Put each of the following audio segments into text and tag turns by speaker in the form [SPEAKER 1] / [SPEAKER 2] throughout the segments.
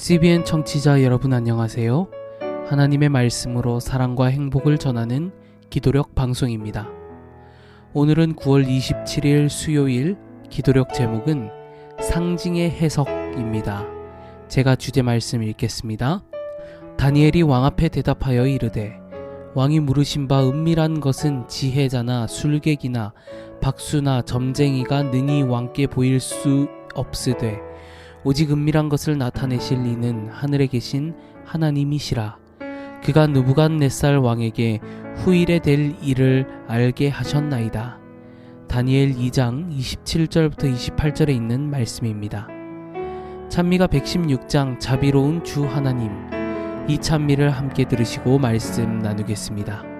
[SPEAKER 1] CBN 청취자 여러분 안녕하세요. 하나님의 말씀으로 사랑과 행복을 전하는 기도력 방송입니다. 오늘은 9월 27일 수요일 기도력 제목은 상징의 해석입니다. 제가 주제 말씀 읽겠습니다. 다니엘이 왕 앞에 대답하여 이르되 왕이 물으신 바 은밀한 것은 지혜자나 술객이나 박수나 점쟁이가 능히 왕께 보일 수 없으되 오직 은밀한 것을 나타내실 이는 하늘에 계신 하나님이시라. 그가 느부갓네살 왕에게 후일에 될 일을 알게 하셨나이다. 다니엘 2장 27절부터 28절에 있는 말씀입니다. 찬미가 116장 자비로운 주 하나님 이 찬미를 함께 들으시고 말씀 나누겠습니다.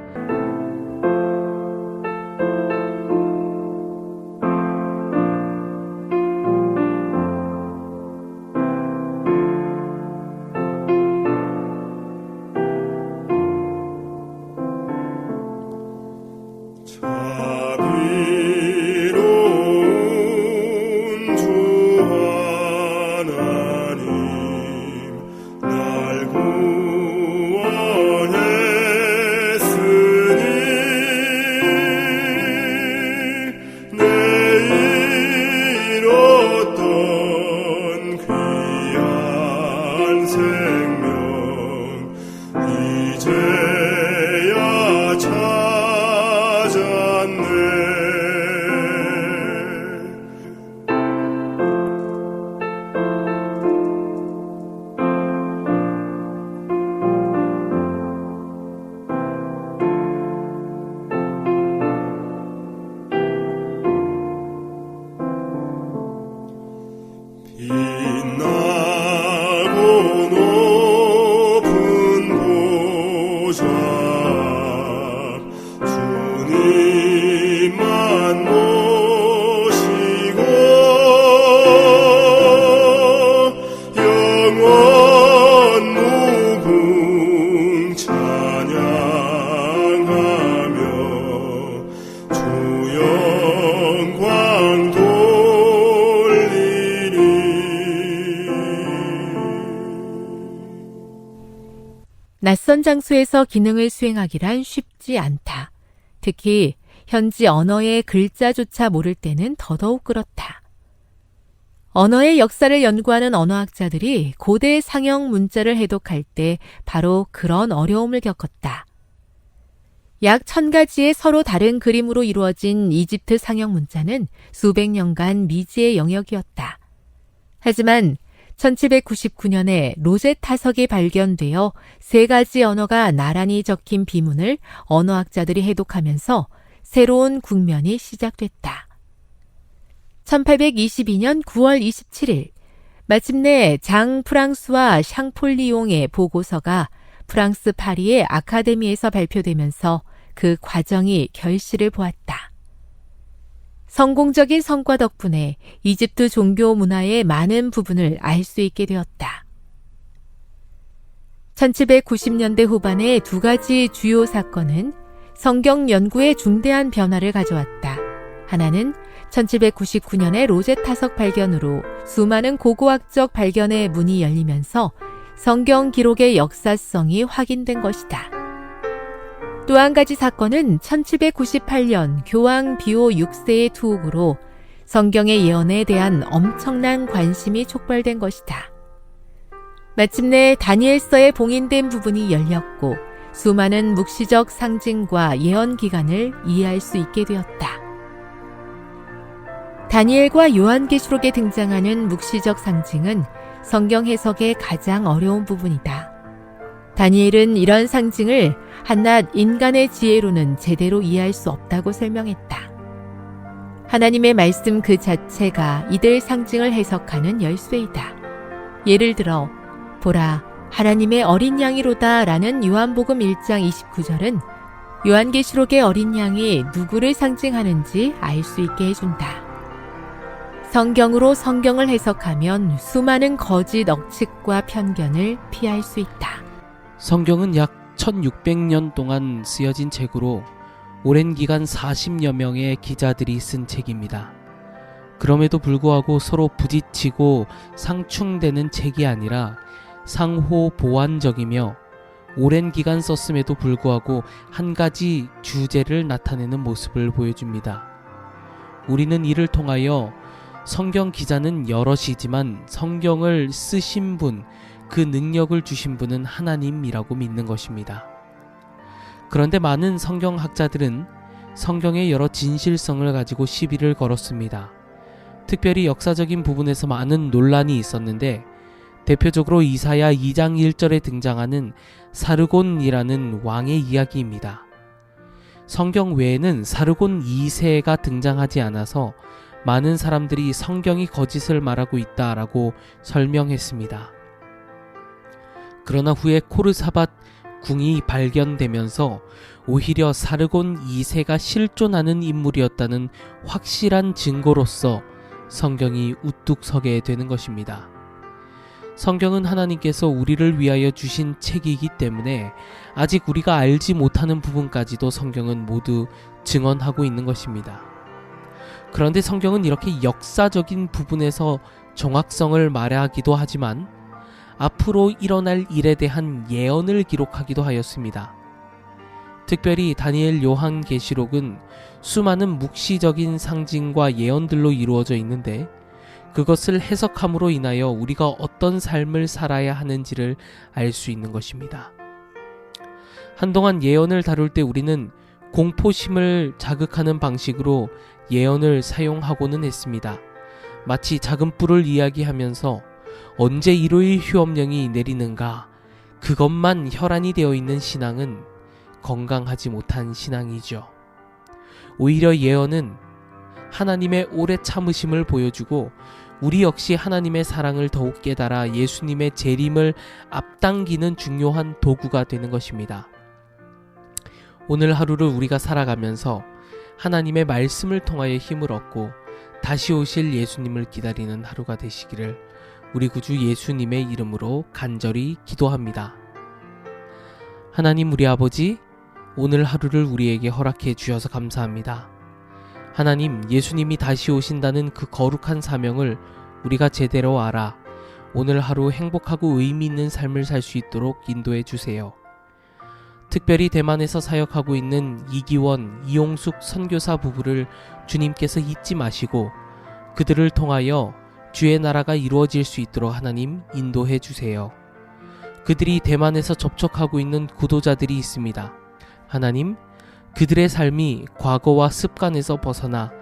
[SPEAKER 2] 낯선 장소에서 기능을 수행하기란 쉽지 않다. 특히 현지 언어의 글자조차 모를 때는 더더욱 그렇다. 언어의 역사를 연구하는 언어학자들이 고대 상형 문자를 해독할 때 바로 그런 어려움을 겪었다. 약 천 가지의 서로 다른 그림으로 이루어진 이집트 상형 문자는 수백 년간 미지의 영역이었다. 하지만 1799년에 로제 타석이 발견되어 세 가지 언어가 나란히 적힌 비문을 언어학자들이 해독하면서 새로운 국면이 시작됐다. 1822년 9월 27일, 마침내 장 프랑스와 샹폴리옹의 보고서가 프랑스 파리의 아카데미에서 발표되면서 그 과정이 결실을 보았다. 성공적인 성과 덕분에 이집트 종교 문화의 많은 부분을 알 수 있게 되었다. 1790년대 후반의 두 가지 주요 사건은 성경 연구에 중대한 변화를 가져왔다. 하나는 1799년의 로제타석 발견으로 수많은 고고학적 발견의 문이 열리면서 성경 기록의 역사성이 확인된 것이다. 또 한 가지 사건은 1798년 교황 비오 6세의 투옥으로 성경의 예언에 대한 엄청난 관심이 촉발된 것이다. 마침내 다니엘서에 봉인된 부분이 열렸고 수많은 묵시적 상징과 예언 기간을 이해할 수 있게 되었다. 다니엘과 요한계시록에 등장하는 묵시적 상징은 성경 해석의 가장 어려운 부분이다. 다니엘은 이런 상징을 한낱 인간의 지혜로는 제대로 이해할 수 없다고 설명했다. 하나님의 말씀 그 자체가 이들 상징을 해석하는 열쇠이다. 예를 들어, 보라, 하나님의 어린 양이로다 라는 요한복음 1장 29절은 요한계시록의 어린 양이 누구를 상징하는지 알 수 있게 해준다. 성경으로 성경을 해석하면 수많은 거짓 억측과 편견을 피할 수 있다.
[SPEAKER 1] 성경은 약 1600년 동안 쓰여진 책으로 오랜 기간 40여 명의 기자들이 쓴 책입니다. 그럼에도 불구하고 서로 부딪히고 상충되는 책이 아니라 상호 보완적이며 오랜 기간 썼음에도 불구하고 한 가지 주제를 나타내는 모습을 보여줍니다. 우리는 이를 통하여 성경 기자는 여럿이지만 성경을 쓰신 분, 그 능력을 주신 분은 하나님이라고 믿는 것입니다. 그런데 많은 성경학자들은 성경의 여러 진실성을 가지고 시비를 걸었습니다. 특별히 역사적인 부분에서 많은 논란이 있었는데 대표적으로 이사야 2장 1절에 등장하는 사르곤이라는 왕의 이야기입니다. 성경 외에는 사르곤 2세가 등장하지 않아서 많은 사람들이 성경이 거짓을 말하고 있다라고 설명했습니다. 그러나 후에 코르사밧 궁이 발견되면서 오히려 사르곤 2세가 실존하는 인물이었다는 확실한 증거로서 성경이 우뚝 서게 되는 것입니다. 성경은 하나님께서 우리를 위하여 주신 책이기 때문에 아직 우리가 알지 못하는 부분까지도 성경은 모두 증언하고 있는 것입니다. 그런데 성경은 이렇게 역사적인 부분에서 정확성을 말하기도 하지만 앞으로 일어날 일에 대한 예언을 기록하기도 하였습니다. 특별히 다니엘 요한 계시록은 수많은 묵시적인 상징과 예언들로 이루어져 있는데 그것을 해석함으로 인하여 우리가 어떤 삶을 살아야 하는지를 알 수 있는 것입니다. 한동안 예언을 다룰 때 우리는 공포심을 자극하는 방식으로 예언을 사용하고는 했습니다. 마치 작은 뿔을 이야기하면서 언제 일요일 휴업령이 내리는가 그것만 혈안이 되어 있는 신앙은 건강하지 못한 신앙이죠. 오히려 예언은 하나님의 오래 참으심을 보여주고 우리 역시 하나님의 사랑을 더욱 깨달아 예수님의 재림을 앞당기는 중요한 도구가 되는 것입니다. 오늘 하루를 우리가 살아가면서 하나님의 말씀을 통하여 힘을 얻고 다시 오실 예수님을 기다리는 하루가 되시기를 우리 구주 예수님의 이름으로 간절히 기도합니다. 하나님 우리 아버지, 오늘 하루를 우리에게 허락해 주셔서 감사합니다. 하나님, 예수님이 다시 오신다는 그 거룩한 사명을 우리가 제대로 알아 오늘 하루 행복하고 의미 있는 삶을 살 수 있도록 인도해 주세요. 특별히 대만에서 사역하고 있는 이기원, 이용숙 선교사 부부를 주님께서 잊지 마시고 그들을 통하여 주의 나라가 이루어질 수 있도록 하나님 인도해 주세요. 그들이 대만에서 접촉하고 있는 구도자들이 있습니다. 하나님, 그들의 삶이 과거와 습관에서 벗어나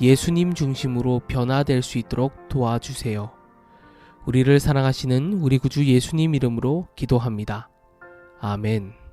[SPEAKER 1] 예수님 중심으로 변화될 수 있도록 도와주세요. 우리를 사랑하시는 우리 구주 예수님 이름으로 기도합니다. 아멘.